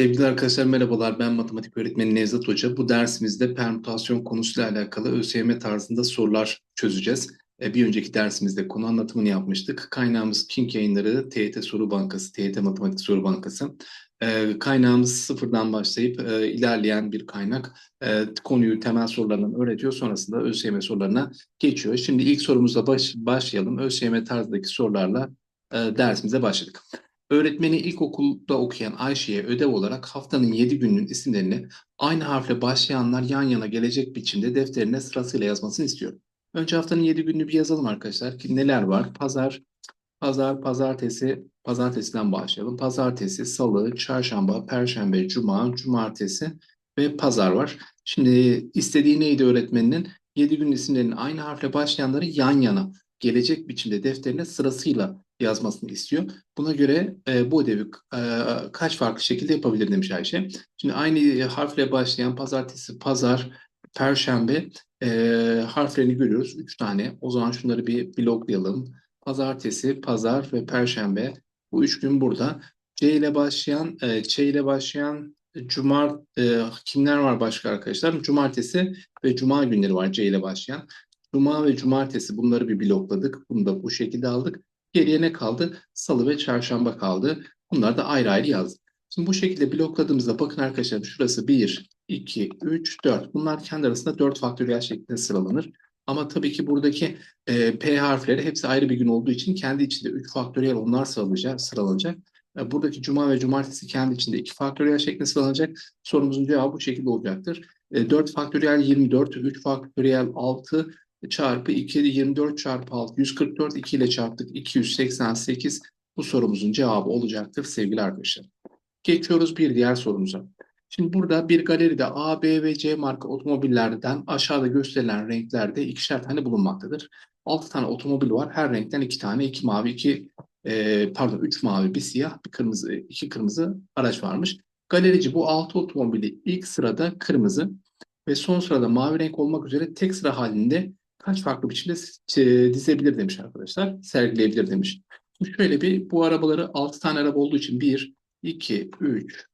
Sevgili arkadaşlar merhabalar. Ben matematik öğretmeni Nevzat Hoca. Bu dersimizde permütasyon konusuyla alakalı ÖSYM tarzında sorular çözeceğiz. E, Bir önceki dersimizde konu anlatımını yapmıştık. Kaynağımız King Yayınları, TYT Soru Bankası, TYT Matematik Soru Bankası. E, Kaynağımız sıfırdan başlayıp e, ilerleyen bir kaynak. Konuyu temel sorularından öğretiyor. Sonrasında ÖSYM sorularına geçiyor. Şimdi ilk sorumuzla baş, başlayalım. ÖSYM tarzındaki sorularla dersimize başladık. Öğretmeni ilkokulda okuyan Ayşe'ye ödev olarak haftanın 7 gününün isimlerini aynı harfle başlayanlar yan yana gelecek biçimde defterine sırasıyla yazmasını istiyorum. Önce haftanın 7 gününü bir yazalım arkadaşlar. Ki neler var? Pazar, pazar, pazartesi, pazartesiden başlayalım. Pazartesi, salı, çarşamba, perşembe, cuma, cumartesi ve pazar var. Şimdi istediği neydi öğretmeninin? 7 günün isimlerinin aynı harfle başlayanları yan yana gelecek biçimde defterine sırasıyla yazmasını istiyor. Buna göre e, bu ödevi e, kaç farklı şekilde yapabilir demiş Ayşe. Şimdi aynı harfle başlayan pazartesi, pazar, perşembe e, harflerini görüyoruz. Üç tane. O zaman şunları bir bloklayalım. Pazartesi, pazar ve perşembe. Bu üç gün burada. C ile başlayan, e, Ç ile başlayan Cumar, e, kimler var başka arkadaşlar? Cumartesi ve Cuma günleri var C ile başlayan. Cuma ve Cumartesi bunları bir blokladık. Bunu da bu şekilde aldık. Geriye ne kaldı? Salı ve çarşamba kaldı. Bunları da ayrı ayrı yazdık. Şimdi bu şekilde blokladığımızda bakın arkadaşlar şurası 1, 2, 3, 4. Bunlar kendi arasında 4 faktöriyel şeklinde sıralanır. Ama tabii ki buradaki e, P harfleri hepsi ayrı bir gün olduğu için kendi içinde 3 faktöriyel onlar sıralanacak. sıralanacak. E, buradaki cuma ve cumartesi kendi içinde 2 faktöriyel şeklinde sıralanacak. Sorumuzun cevabı bu şekilde olacaktır. E, 4 faktöriyel 24, 3 faktöriyel 6, çarpı 2 24 çarpı 6 144 2 ile çarptık 288 bu sorumuzun cevabı olacaktır sevgili arkadaşlar. Geçiyoruz bir diğer sorumuza. Şimdi burada bir galeride A, B ve C marka otomobillerden aşağıda gösterilen renklerde ikişer tane bulunmaktadır. 6 tane otomobil var. Her renkten 2 tane, 2 mavi, 2 e, pardon 3 mavi, bir siyah, bir kırmızı, 2 kırmızı araç varmış. Galerici bu 6 otomobili ilk sırada kırmızı ve son sırada mavi renk olmak üzere tek sıra halinde kaç farklı biçimde dizebilir demiş arkadaşlar. Sergileyebilir demiş. Şimdi şöyle bir bu arabaları 6 tane araba olduğu için 1, 2, 3,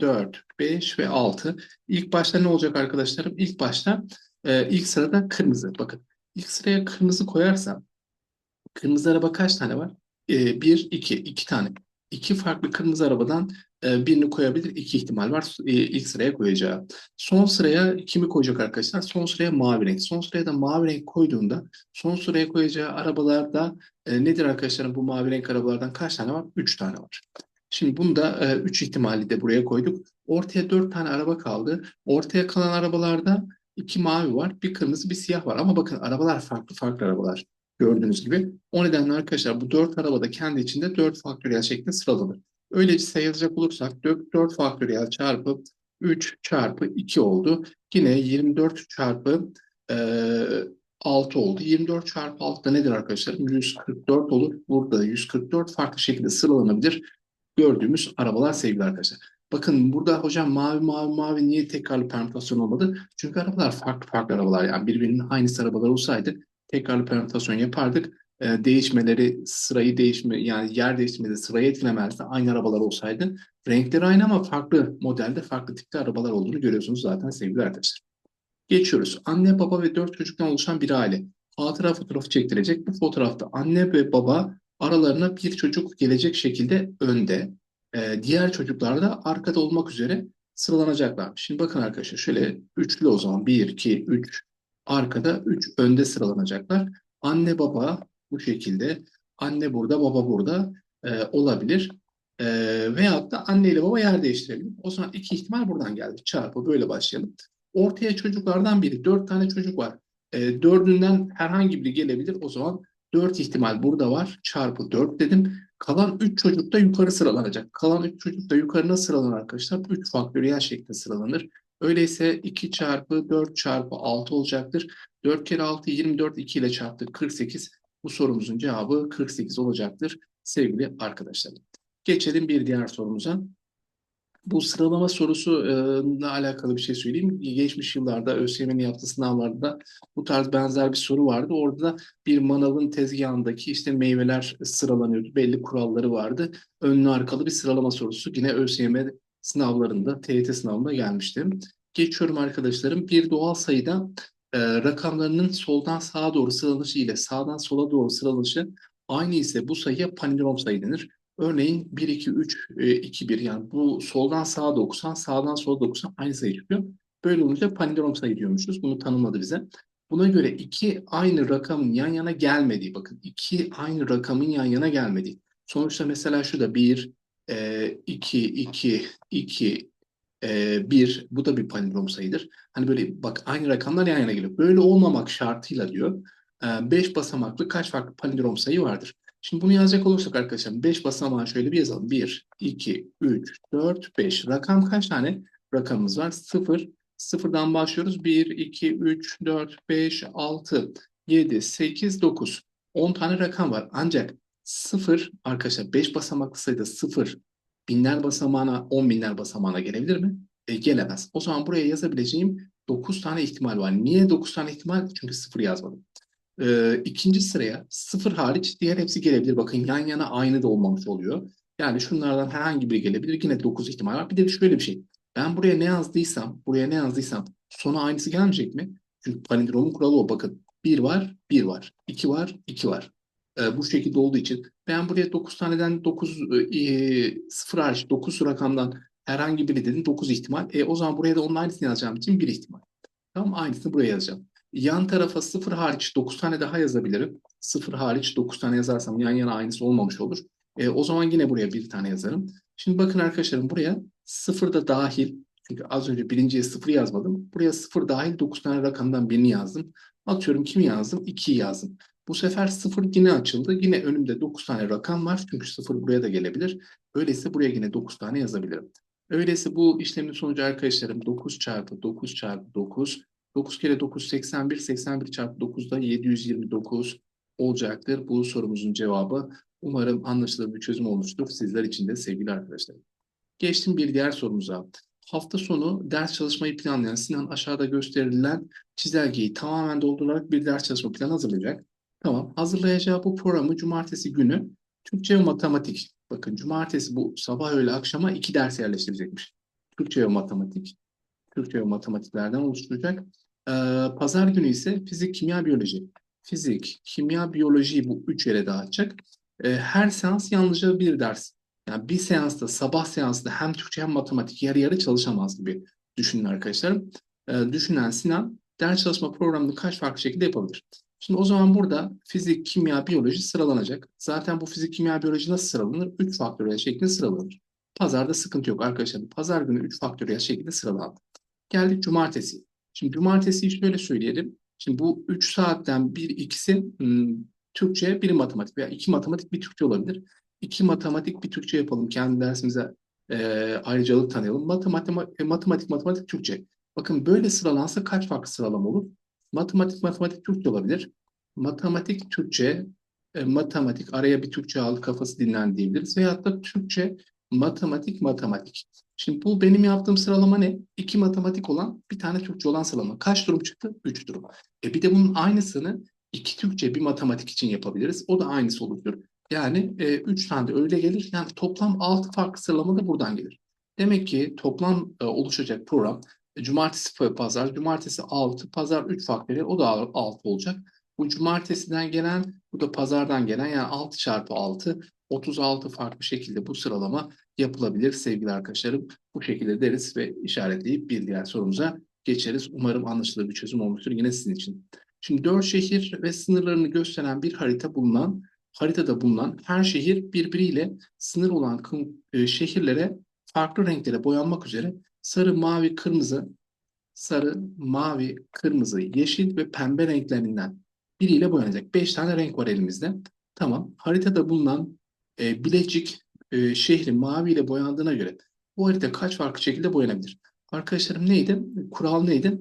4, 5 ve 6. İlk başta ne olacak arkadaşlarım? İlk başta e, ilk sırada kırmızı. Bakın ilk sıraya kırmızı koyarsam kırmızı araba kaç tane var? 1, 2, 2 tane. İki farklı kırmızı arabadan e, birini koyabilir. İki ihtimal var e, ilk sıraya koyacağı. Son sıraya kimi koyacak arkadaşlar? Son sıraya mavi renk. Son sıraya da mavi renk koyduğunda son sıraya koyacağı arabalarda e, nedir arkadaşlarım bu mavi renk arabalardan kaç tane var? Üç tane var. Şimdi bunu da üç ihtimali de buraya koyduk. Ortaya dört tane araba kaldı. Ortaya kalan arabalarda iki mavi var, bir kırmızı, bir siyah var. Ama bakın arabalar farklı farklı arabalar gördüğünüz gibi. O nedenle arkadaşlar bu dört arabada kendi içinde dört faktöriyel şeklinde sıralanır. Öylece yazacak olursak 4, 4 faktöriyel çarpı 3 çarpı 2 oldu. Yine 24 çarpı e, 6 oldu. 24 çarpı 6 da nedir arkadaşlar? 144 olur. Burada 144 farklı şekilde sıralanabilir. Gördüğümüz arabalar sevgili arkadaşlar. Bakın burada hocam mavi mavi mavi niye tekrarlı permütasyon olmadı? Çünkü arabalar farklı farklı arabalar. Yani birbirinin aynısı arabalar olsaydı tekrarlı permütasyon yapardık e, değişmeleri sırayı değişme yani yer değiştirmede sırayı etkilemezdi. Aynı arabalar olsaydı renkleri aynı ama farklı modelde farklı tipte arabalar olduğunu görüyorsunuz zaten sevgili arkadaşlar. Geçiyoruz. Anne baba ve dört çocuktan oluşan bir aile. Hatıra fotoğrafı çektirecek. Bu fotoğrafta anne ve baba aralarına bir çocuk gelecek şekilde önde. E, diğer çocuklar da arkada olmak üzere sıralanacaklar. Şimdi bakın arkadaşlar şöyle üçlü o zaman 1, 2, 3 arkada 3 önde sıralanacaklar. Anne baba bu şekilde anne burada baba burada e, olabilir. E, veyahut da anne ile baba yer değiştirebilir. O zaman iki ihtimal buradan geldi. Çarpı böyle başlayalım. Ortaya çocuklardan biri. Dört tane çocuk var. E, dördünden herhangi biri gelebilir. O zaman dört ihtimal burada var. Çarpı dört dedim. Kalan üç çocuk da yukarı sıralanacak. Kalan üç çocuk da yukarı nasıl sıralanır arkadaşlar? Üç faktöriyel şeklinde sıralanır. Öyleyse 2 çarpı 4 çarpı 6 olacaktır. 4 kere 6 24 2 ile çarptık 48. Bu sorumuzun cevabı 48 olacaktır sevgili arkadaşlar. Geçelim bir diğer sorumuza. Bu sıralama sorusu ile alakalı bir şey söyleyeyim. Geçmiş yıllarda ÖSYM'nin yaptığı sınavlarda bu tarz benzer bir soru vardı. Orada da bir manavın tezgahındaki işte meyveler sıralanıyordu. Belli kuralları vardı. Önlü arkalı bir sıralama sorusu. Yine ÖSYM sınavlarında, TYT sınavında gelmiştim. Geçiyorum arkadaşlarım. Bir doğal sayıda e, rakamlarının soldan sağa doğru sıralanışı ile sağdan sola doğru sıralanışı aynı ise bu sayıya palindrom sayı denir. Örneğin 1, 2, 3, 2, 1 yani bu soldan sağa dokusan, sağdan sola dokusan aynı sayı çıkıyor. Böyle olunca palindrom sayı diyormuşuz. Bunu tanımladı bize. Buna göre iki aynı rakamın yan yana gelmediği, bakın iki aynı rakamın yan yana gelmediği. Sonuçta mesela şurada 1, 2, 2, 2, 1 bu da bir palindrom sayıdır. Hani böyle bak aynı rakamlar yan yana geliyor. Böyle olmamak şartıyla diyor 5 e, basamaklı kaç farklı palindrom sayı vardır. Şimdi bunu yazacak olursak arkadaşlar 5 basamağı şöyle bir yazalım. 1, 2, 3, 4, 5. Rakam kaç tane rakamımız var? 0, Sıfırdan başlıyoruz. 1, 2, 3, 4, 5, 6, 7, 8, 9. 10 tane rakam var. Ancak 0 arkadaşlar 5 basamaklı sayıda 0 binler basamağına 10 binler basamağına gelebilir mi? E, gelemez. O zaman buraya yazabileceğim 9 tane ihtimal var. Niye 9 tane ihtimal? Çünkü 0 yazmadım. E, ikinci sıraya 0 hariç diğer hepsi gelebilir. Bakın yan yana aynı da olmamış oluyor. Yani şunlardan herhangi biri gelebilir. Yine 9 ihtimal var. Bir de şöyle bir şey. Ben buraya ne yazdıysam, buraya ne yazdıysam sona aynısı gelmeyecek mi? Çünkü palindromun kuralı o. Bakın 1 var, 1 var. 2 var, 2 var. Ee, bu şekilde olduğu için ben buraya 9 taneden 9 e, 0 hariç 9 rakamdan herhangi biri dedim 9 ihtimal. E, o zaman buraya da onun aynısını yazacağım için 1 ihtimal. Tamam aynısını buraya yazacağım. Yan tarafa 0 hariç 9 tane daha yazabilirim. 0 hariç 9 tane yazarsam yan yana aynısı olmamış olur. E, o zaman yine buraya bir tane yazarım. Şimdi bakın arkadaşlarım buraya sıfır da dahil. Çünkü az önce birinciye sıfır yazmadım. Buraya sıfır dahil 9 tane rakamdan birini yazdım. Atıyorum kimi yazdım? 2'yi yazdım. Bu sefer sıfır yine açıldı. Yine önümde 9 tane rakam var. Çünkü sıfır buraya da gelebilir. Öyleyse buraya yine 9 tane yazabilirim. Öyleyse bu işlemin sonucu arkadaşlarım 9 çarpı 9 çarpı 9. 9 kere 9 81. 81 çarpı 9 da 729 olacaktır. Bu sorumuzun cevabı. Umarım anlaşılır bir çözüm olmuştur sizler için de sevgili arkadaşlar. Geçtim bir diğer sorumuza. Hafta sonu ders çalışmayı planlayan Sinan aşağıda gösterilen çizelgeyi tamamen doldurarak bir ders çalışma planı hazırlayacak. Tamam. Hazırlayacağı bu programı cumartesi günü Türkçe ve matematik. Bakın cumartesi bu sabah öğle akşama iki ders yerleştirecekmiş. Türkçe ve matematik. Türkçe ve matematiklerden oluşturacak. Ee, Pazar günü ise fizik, kimya, biyoloji. Fizik, kimya, biyolojiyi bu üç yere dağıtacak. Ee, her seans yalnızca bir ders yani bir seansta, sabah seansta hem Türkçe hem matematik yarı yarı çalışamaz gibi düşünün arkadaşlarım. Ee, düşünen Sinan ders çalışma programını kaç farklı şekilde yapabilir? Şimdi o zaman burada fizik, kimya, biyoloji sıralanacak. Zaten bu fizik, kimya, biyoloji nasıl sıralanır? 3 faktöriyel şeklinde sıralanır. Pazarda sıkıntı yok arkadaşlar. Pazar günü 3 faktöriyel şekilde sıralandı. Geldik cumartesi. Şimdi cumartesiyi şöyle söyleyelim. Şimdi bu 3 saatten bir ikisi hmm, Türkçe, bir matematik veya iki matematik, bir Türkçe olabilir iki matematik bir Türkçe yapalım. Kendi dersimize e, ayrıcalık tanıyalım. Matematik, matematik, matematik, Türkçe. Bakın böyle sıralansa kaç farklı sıralama olur? Matematik, matematik, Türkçe olabilir. Matematik, Türkçe, e, matematik, araya bir Türkçe aldı, kafası dinlen diyebiliriz. Veyahut da Türkçe, matematik, matematik. Şimdi bu benim yaptığım sıralama ne? İki matematik olan, bir tane Türkçe olan sıralama. Kaç durum çıktı? Üç durum. E bir de bunun aynısını iki Türkçe, bir matematik için yapabiliriz. O da aynısı oluştur. Yani e, 3 tane de öyle gelir. Yani toplam 6 farklı sıralama da buradan gelir. Demek ki toplam e, oluşacak program cumartesi pazar, cumartesi 6, pazar 3 faktöriyel o da 6 olacak. Bu cumartesiden gelen, bu da pazardan gelen yani 6 çarpı 6, 36 farklı şekilde bu sıralama yapılabilir sevgili arkadaşlarım. Bu şekilde deriz ve işaretleyip bir diğer sorumuza geçeriz. Umarım anlaşılır bir çözüm olmuştur yine sizin için. Şimdi dört şehir ve sınırlarını gösteren bir harita bulunan haritada bulunan her şehir birbiriyle sınır olan e, şehirlere farklı renklere boyanmak üzere sarı, mavi, kırmızı, sarı, mavi, kırmızı, yeşil ve pembe renklerinden biriyle boyanacak. Beş tane renk var elimizde. Tamam. Haritada bulunan e, Bilecik e, şehri mavi ile boyandığına göre bu harita kaç farklı şekilde boyanabilir? Arkadaşlarım neydi? Kural neydi?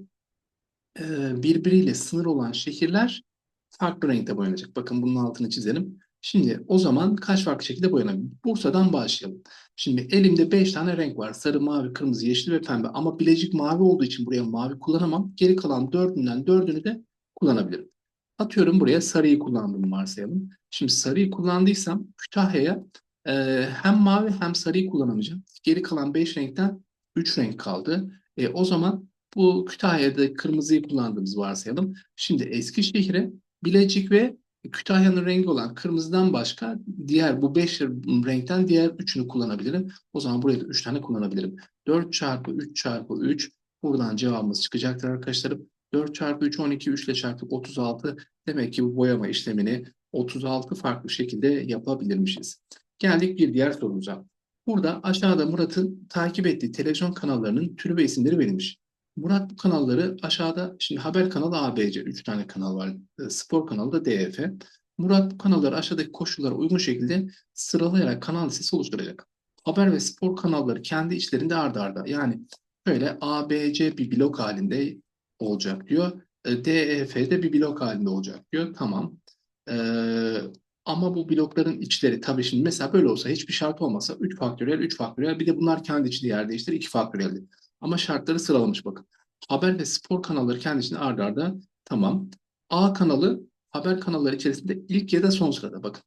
E, birbiriyle sınır olan şehirler farklı renkte boyanacak. Bakın bunun altını çizelim. Şimdi o zaman kaç farklı şekilde boyanabilir? Bursa'dan başlayalım. Şimdi elimde 5 tane renk var. Sarı, mavi, kırmızı, yeşil ve pembe. Ama bilecik mavi olduğu için buraya mavi kullanamam. Geri kalan dördünden dördünü de kullanabilirim. Atıyorum buraya sarıyı kullandığımı varsayalım. Şimdi sarıyı kullandıysam Kütahya'ya Ee, hem mavi hem sarıyı kullanamayacağım. Geri kalan 5 renkten 3 renk kaldı. E, o zaman bu Kütahya'da kırmızıyı kullandığımız varsayalım. Şimdi Eskişehir'e Bilecik ve Kütahya'nın rengi olan kırmızıdan başka diğer bu 5 renkten diğer 3'ünü kullanabilirim. O zaman buraya da 3 tane kullanabilirim. 4 çarpı 3 çarpı 3 buradan cevabımız çıkacaktır arkadaşlarım. 4 çarpı 3 12 3 ile çarptık 36. Demek ki bu boyama işlemini 36 farklı şekilde yapabilirmişiz. Geldik bir diğer sorumuza. Burada aşağıda Murat'ın takip ettiği televizyon kanallarının türü ve isimleri verilmiş. Murat bu kanalları aşağıda, şimdi haber kanalı ABC, 3 tane kanal var. E, spor kanalı da DF. Murat bu kanalları aşağıdaki koşullara uygun şekilde sıralayarak kanal listesi oluşturacak. Haber ve spor kanalları kendi içlerinde ardarda. Arda. Yani böyle ABC bir blok halinde olacak diyor. E, DEF de bir blok halinde olacak diyor. Tamam. Ee, ama bu blokların içleri tabii şimdi mesela böyle olsa hiçbir şart olmasa 3 faktöriyel 3 faktöriyel bir de bunlar kendi içinde yer değiştirir 2 faktöriyeldi. Ama şartları sıralamış bakın. Haber ve spor kanalları kendi içinde ardarda arda tamam. A kanalı haber kanalları içerisinde ilk ya da son sırada bakın.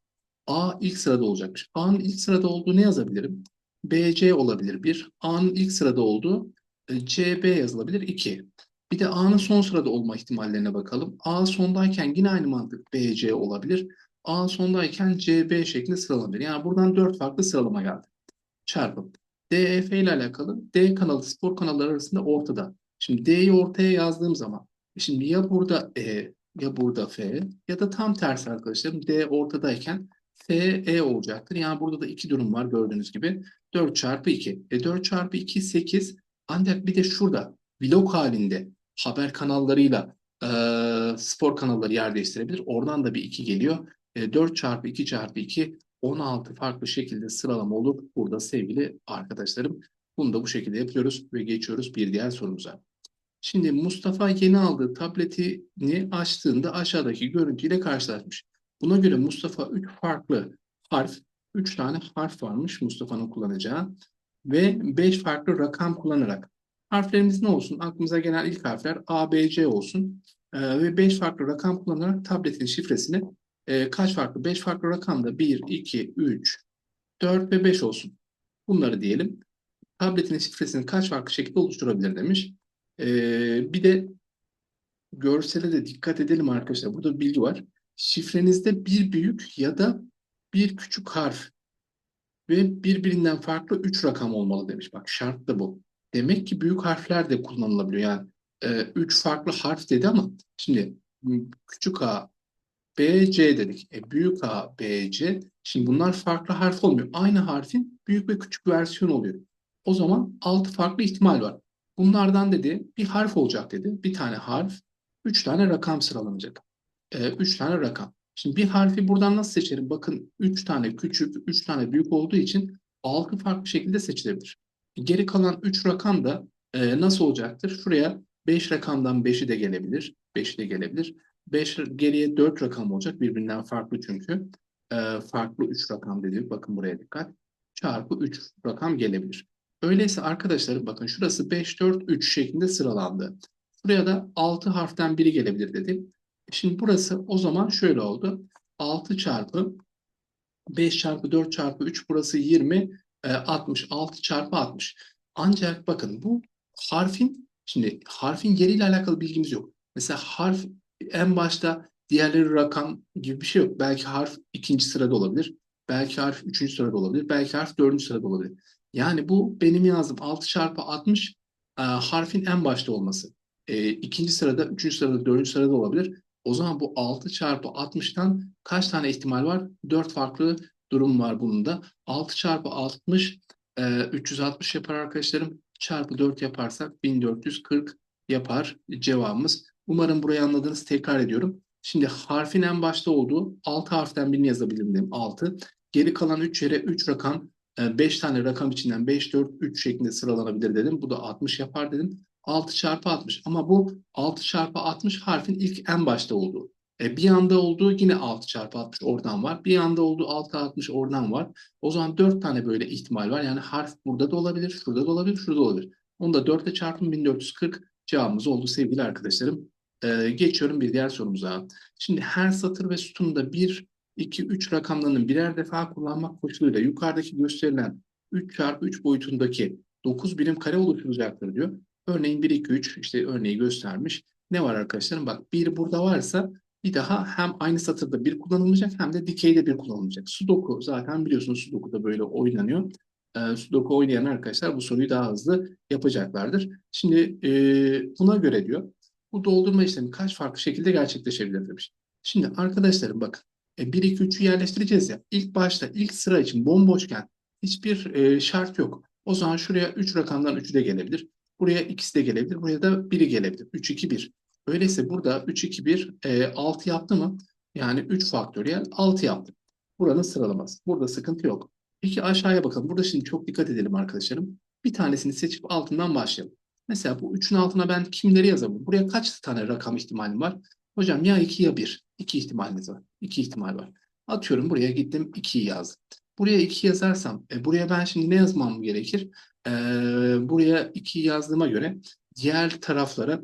A ilk sırada olacakmış. A'nın ilk sırada olduğu ne yazabilirim? BC olabilir 1. A'nın ilk sırada olduğu e, CB yazılabilir 2. Bir de A'nın son sırada olma ihtimallerine bakalım. A sondayken yine aynı mantık BC olabilir. A sondayken CB şeklinde sıralanabilir. Yani buradan dört farklı sıralama geldi. Çarpım. DEF ile alakalı D kanalı spor kanalları arasında ortada. Şimdi D'yi ortaya yazdığım zaman şimdi ya burada E ya burada F ya da tam tersi arkadaşlarım D ortadayken F E olacaktır. Yani burada da iki durum var gördüğünüz gibi. 4 çarpı 2. E 4 çarpı 2 8 ancak bir de şurada blok halinde haber kanallarıyla e, spor kanalları yer değiştirebilir. Oradan da bir 2 geliyor. E, 4 çarpı 2 çarpı 2 16 farklı şekilde sıralama olur burada sevgili arkadaşlarım. Bunu da bu şekilde yapıyoruz ve geçiyoruz bir diğer sorumuza. Şimdi Mustafa yeni aldığı tabletini açtığında aşağıdaki görüntüyle karşılaşmış. Buna göre Mustafa 3 farklı harf, 3 tane harf varmış Mustafa'nın kullanacağı ve 5 farklı rakam kullanarak. Harflerimiz ne olsun? Aklımıza gelen ilk harfler A, B, C olsun. Ee, ve 5 farklı rakam kullanarak tabletin şifresini e, kaç farklı? 5 farklı rakamda 1, 2, 3, 4 ve 5 olsun. Bunları diyelim. Tabletin şifresini kaç farklı şekilde oluşturabilir demiş. E, bir de görsele de dikkat edelim arkadaşlar. Burada bir bilgi var. Şifrenizde bir büyük ya da bir küçük harf ve birbirinden farklı 3 rakam olmalı demiş. Bak şart da bu. Demek ki büyük harfler de kullanılabiliyor. Yani 3 e, farklı harf dedi ama şimdi küçük a, B, C dedik. E, büyük A, B, C. Şimdi bunlar farklı harf olmuyor. Aynı harfin büyük ve küçük versiyon oluyor. O zaman altı farklı ihtimal var. Bunlardan dedi bir harf olacak dedi. Bir tane harf, üç tane rakam sıralanacak. E, üç tane rakam. Şimdi bir harfi buradan nasıl seçerim? Bakın üç tane küçük, üç tane büyük olduğu için altı farklı şekilde seçilebilir. Geri kalan üç rakam da e, nasıl olacaktır? Şuraya beş rakamdan beşi de gelebilir. Beşi de gelebilir. 5 geriye 4 rakam olacak. Birbirinden farklı çünkü. E, farklı 3 rakam dedik. Bakın buraya dikkat. Çarpı 3 rakam gelebilir. Öyleyse arkadaşlar bakın şurası 5, 4, 3 şeklinde sıralandı. Buraya da 6 harften biri gelebilir dedim. Şimdi burası o zaman şöyle oldu. 6 çarpı 5 çarpı 4 çarpı 3 burası 20, e, 60. 6 çarpı 60. Ancak bakın bu harfin şimdi harfin yeriyle alakalı bilgimiz yok. Mesela harf en başta diğerleri rakam gibi bir şey yok. Belki harf ikinci sırada olabilir. Belki harf üçüncü sırada olabilir. Belki harf dördüncü sırada olabilir. Yani bu benim yazdığım 6 çarpı 60 e, harfin en başta olması. E, ikinci sırada, üçüncü sırada, dördüncü sırada olabilir. O zaman bu 6 çarpı 60'tan kaç tane ihtimal var? 4 farklı durum var bunun da. 6 çarpı 60 e, 360 yapar arkadaşlarım. Çarpı 4 yaparsak 1440 yapar cevabımız. Umarım burayı anladınız. Tekrar ediyorum. Şimdi harfin en başta olduğu 6 harften birini yazabilirim dedim. 6. Geri kalan 3 yere 3 rakam 5 e, tane rakam içinden 5, 4, 3 şeklinde sıralanabilir dedim. Bu da 60 yapar dedim. 6 çarpı 60 ama bu 6 çarpı 60 harfin ilk en başta olduğu. E, bir anda olduğu yine 6 çarpı 60 oradan var. Bir anda olduğu 6 60 oradan var. O zaman 4 tane böyle ihtimal var. Yani harf burada da olabilir, şurada da olabilir, şurada da olabilir. Onu da 4 ile çarpın 1440 cevabımız oldu sevgili arkadaşlarım. Ee, geçiyorum bir diğer sorumuza. Şimdi her satır ve sütunda bir 2, 3 rakamlarının birer defa kullanmak koşuluyla yukarıdaki gösterilen 3 çarpı 3 boyutundaki 9 birim kare oluşturacaktır diyor. Örneğin 1, 2, 3 işte örneği göstermiş. Ne var arkadaşlarım? Bak 1 burada varsa bir daha hem aynı satırda bir kullanılmayacak hem de dikeyde bir kullanılmayacak. Sudoku zaten biliyorsunuz Sudoku da böyle oynanıyor. E, Sudoku oynayan arkadaşlar bu soruyu daha hızlı yapacaklardır. Şimdi e, buna göre diyor bu doldurma işlemi kaç farklı şekilde gerçekleşebilir demiş. Şimdi arkadaşlarım bakın e, 1, 2, 3'ü yerleştireceğiz ya. İlk başta ilk sıra için bomboşken hiçbir e, şart yok. O zaman şuraya 3 rakamdan 3'ü de gelebilir. Buraya ikisi de gelebilir. Buraya da 1'i gelebilir. 3, 2, 1. Öyleyse burada 3, 2, 1, e, 6 yaptı mı? Yani 3 faktöriyel 6 yaptı. Buranın sıralaması. Burada sıkıntı yok. Peki aşağıya bakalım. Burada şimdi çok dikkat edelim arkadaşlarım. Bir tanesini seçip altından başlayalım. Mesela bu 3'ün altına ben kimleri yazabilirim? Buraya kaç tane rakam ihtimalim var? Hocam ya 2 ya 1. 2 ihtimaliniz var. 2 ihtimal var. Atıyorum buraya gittim 2'yi yazdım. Buraya 2 yazarsam e, buraya ben şimdi ne yazmam gerekir? E, buraya 2 yazdığıma göre diğer taraflara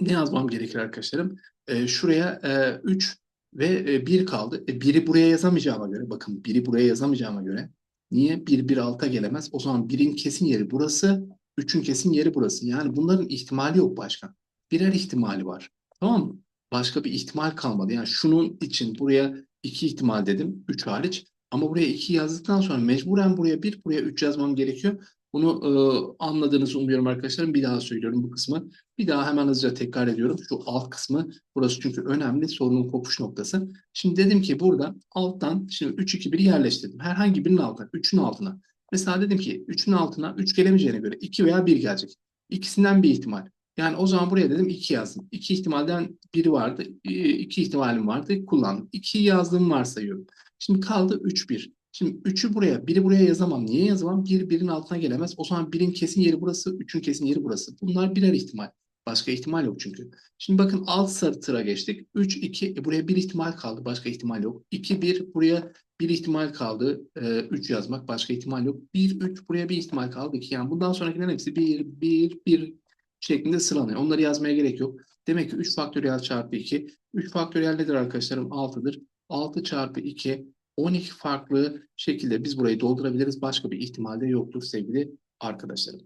ne yazmam gerekir arkadaşlarım? E, şuraya e, 3 ve e, 1 kaldı. E, 1'i buraya yazamayacağıma göre bakın 1'i buraya yazamayacağıma göre niye 1 1 alta gelemez? O zaman 1'in kesin yeri burası, 3'ün kesin yeri burası. Yani bunların ihtimali yok başkan. Birer ihtimali var. Tamam mı? Başka bir ihtimal kalmadı. Yani şunun için buraya 2 ihtimal dedim 3 hariç. Ama buraya 2 yazdıktan sonra mecburen buraya 1, buraya 3 yazmam gerekiyor. Bunu e, anladığınızı umuyorum arkadaşlarım. Bir daha söylüyorum bu kısmı. Bir daha hemen hızlıca tekrar ediyorum. Şu alt kısmı burası çünkü önemli sorunun kopuş noktası. Şimdi dedim ki burada alttan şimdi 3 2 1'i yerleştirdim. Herhangi birinin altına, 3'ün altına. Mesela dedim ki 3'ün altına 3 gelemeyeceğine göre 2 veya 1 gelecek. İkisinden bir ihtimal. Yani o zaman buraya dedim 2 yazdım. 2 ihtimalden biri vardı. 2 ihtimalim vardı. Kullandım. 2'yi yazdığımı varsayıyorum. Şimdi kaldı 3 1. Şimdi 3'ü buraya, 1'i buraya yazamam. Niye yazamam? 1 1'in altına gelemez. O zaman 1'in kesin yeri burası, 3'ün kesin yeri burası. Bunlar birer ihtimal. Başka ihtimal yok çünkü. Şimdi bakın alt satıra geçtik. 3 2 e buraya bir ihtimal kaldı. Başka ihtimal yok. 2 1 buraya bir ihtimal kaldı. E, 3 yazmak başka ihtimal yok. 1 3 buraya bir ihtimal kaldı. 2 yani bundan sonrakilerin hepsi 1 1 1 şeklinde sıralanıyor. Onları yazmaya gerek yok. Demek ki 3 faktöriyel çarpı 2. 3 faktöriyel nedir arkadaşlarım? 6'dır. 6 çarpı 2 12 farklı şekilde biz burayı doldurabiliriz. Başka bir ihtimal de yoktur sevgili arkadaşlarım.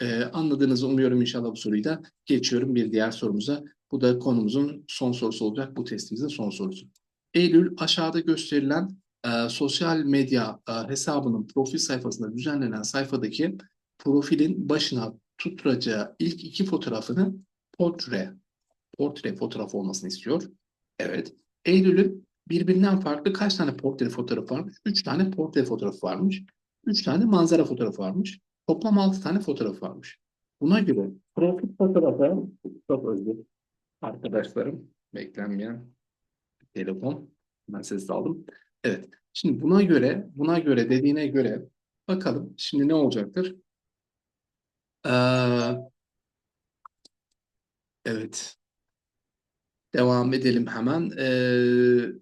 Ee, anladığınızı umuyorum inşallah bu soruyu da geçiyorum bir diğer sorumuza. Bu da konumuzun son sorusu olacak. Bu testimizin son sorusu. Eylül aşağıda gösterilen e, sosyal medya e, hesabının profil sayfasında düzenlenen sayfadaki profilin başına tutturacağı ilk iki fotoğrafını portre, portre fotoğrafı olmasını istiyor. Evet. Eylül'ün birbirinden farklı kaç tane portre fotoğrafı varmış? Üç tane portre fotoğrafı varmış. Üç tane manzara fotoğrafı varmış. Toplam altı tane fotoğraf varmış. Buna göre profil fotoğrafı çok özür arkadaşlarım beklenmeyen telefon ben ses aldım. Evet. Şimdi buna göre buna göre dediğine göre bakalım şimdi ne olacaktır? Ee, evet. Devam edelim hemen. Ee,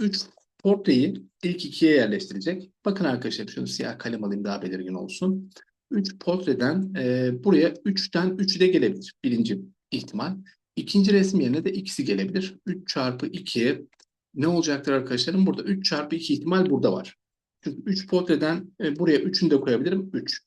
üç portreyi ilk ikiye yerleştirecek. Bakın arkadaşlar şunu siyah kalem alayım daha belirgin olsun. Üç portreden e, buraya üçten üçü de gelebilir. Birinci ihtimal. İkinci resim yerine de ikisi gelebilir. 3 çarpı 2 ne olacaktır arkadaşlarım? Burada 3 çarpı 2 ihtimal burada var. Çünkü 3 portreden e, buraya 3'ünü de koyabilirim. 3.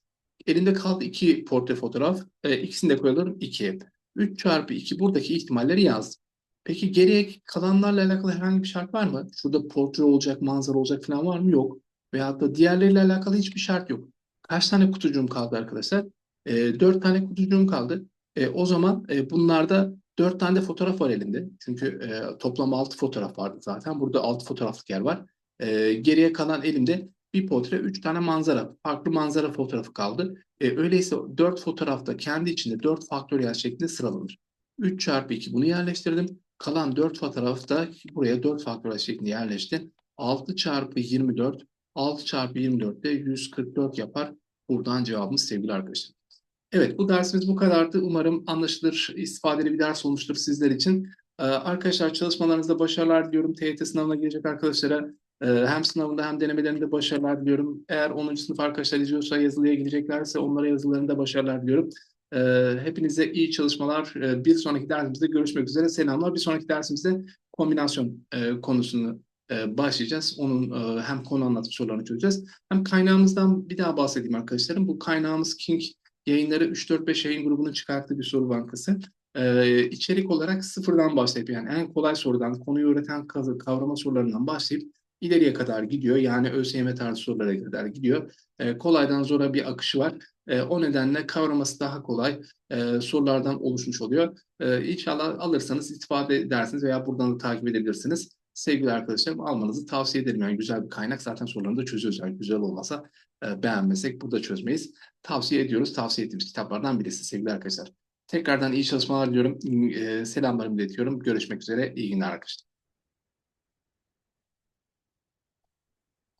Elinde kaldı 2 portre fotoğraf. E, ikisini de koyalım 2. 3 çarpı 2 buradaki ihtimalleri yazdım. Peki geriye kalanlarla alakalı herhangi bir şart var mı? Şurada portre olacak, manzara olacak falan var mı? Yok. Veyahut da diğerleriyle alakalı hiçbir şart yok. Kaç tane kutucuğum kaldı arkadaşlar? E, 4 tane kutucuğum kaldı. E, o zaman e, bunlarda 4 tane de fotoğraf var elinde. Çünkü e, toplam 6 fotoğraf vardı zaten. Burada 6 fotoğraflık yer var. E, geriye kalan elimde bir portre, 3 tane manzara, farklı manzara fotoğrafı kaldı. E, öyleyse 4 fotoğrafta kendi içinde 4 faktöriyel şeklinde sıralanır. 3 çarpı 2 bunu yerleştirdim. Kalan 4 fotoğrafta buraya 4 faktöriyel şeklinde yerleşti. 6 çarpı 24, 6 çarpı 24 de 144 yapar. Buradan cevabımız sevgili arkadaşlar. Evet bu dersimiz bu kadardı. Umarım anlaşılır, istifadeli bir ders olmuştur sizler için. Ee, arkadaşlar çalışmalarınızda başarılar diliyorum. TYT sınavına girecek arkadaşlara e, hem sınavında hem denemelerinde başarılar diliyorum. Eğer 10. sınıf arkadaşlar izliyorsa yazılıya gideceklerse onlara yazılarında başarılar diliyorum. Ee, hepinize iyi çalışmalar. Ee, bir sonraki dersimizde görüşmek üzere. Selamlar. Bir sonraki dersimizde kombinasyon e, konusunu e, başlayacağız. Onun e, hem konu anlatım sorularını çözeceğiz. Hem kaynağımızdan bir daha bahsedeyim arkadaşlarım. Bu kaynağımız King yayınları 3-4-5 yayın grubunun çıkarttığı bir soru bankası. Ee, içerik olarak sıfırdan başlayıp yani en kolay sorudan, konuyu öğreten kavrama sorularından başlayıp ileriye kadar gidiyor. Yani ÖSYM tarzı sorulara kadar gidiyor. Ee, kolaydan zora bir akışı var. O nedenle kavraması daha kolay e, sorulardan oluşmuş oluyor. Ee, inşallah alırsanız istifade edersiniz veya buradan da takip edebilirsiniz. Sevgili arkadaşlarım almanızı tavsiye ederim. Yani güzel bir kaynak zaten sorularını da çözüyoruz. Yani güzel olmasa e, beğenmesek burada çözmeyiz. Tavsiye ediyoruz. Tavsiye ettiğimiz kitaplardan birisi sevgili arkadaşlar. Tekrardan iyi çalışmalar diliyorum. E, selamlarımı iletiyorum. Görüşmek üzere. İyi günler arkadaşlar.